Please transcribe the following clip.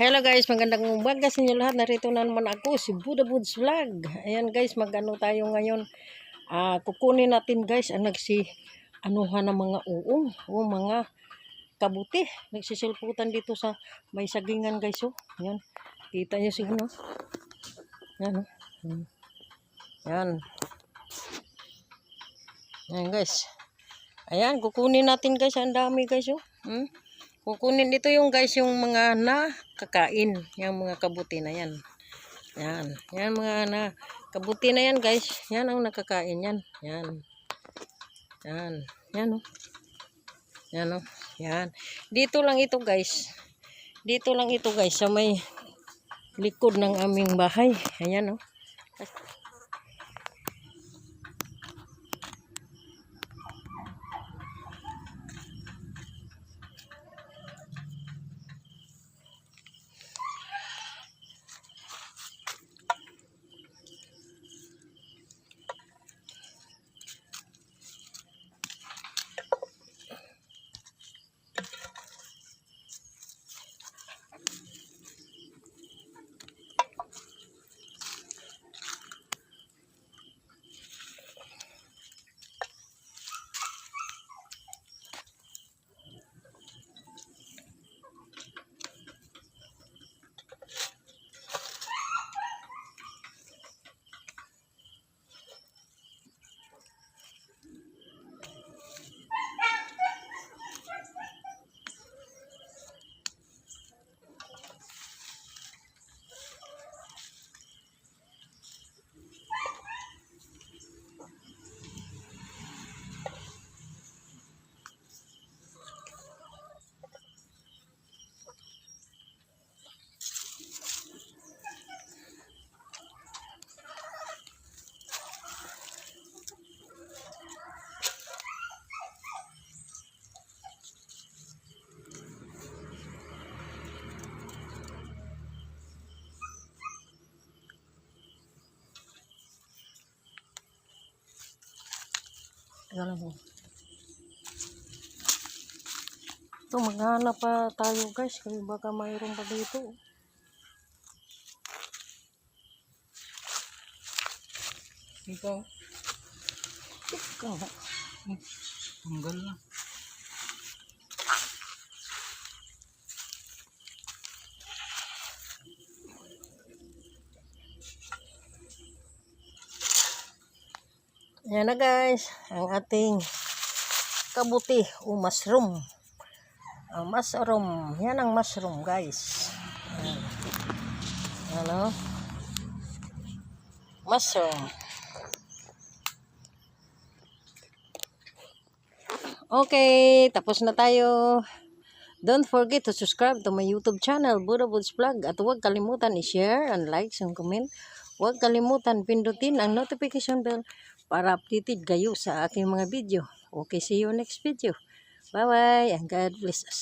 Hello guys, magandang umaga sa inyo lahat. Narito na naman ako, si Buddha Buds Vlog. Ayan guys, magano tayo ngayon. Ah, kukunin natin guys ang nagsi anuhan ng mga uong o mga kabuti. Nagsisilputan dito sa may sagingan guys oh. Ayan. Kita niyo siguro. Ayan oh. Ayan. Ayan guys. Ayan, kukunin natin guys. Ang dami guys oh. Hmm? Kukunin dito yung guys yung mga nakakain, yung mga kabuti na yan. Yan, yan mga na kabuti na yan guys. Yan ang nakakain yan. Yan. Yan, yan oh. Yan oh. Yan. Dito lang ito guys. Dito lang ito guys sa may likod ng aming bahay. Ayan oh. Teka lang oh. Ito, maghanap pa tayo guys. Kasi baka mayroon pa dito. Ikaw, Ikaw. tanggal na. Yan na guys. Ang ating kabuti o mushroom. Ang mushroom. Yan ang mushroom guys. Yan. Ano? Mushroom. Okay, tapos na tayo. Don't forget to subscribe to my YouTube channel, Buddha Woods Vlog. At huwag kalimutan i-share and like and comment. Huwag kalimutan pindutin ang notification bell para updated kayo sa aking mga video. Okay, see you next video. Bye-bye and God bless us.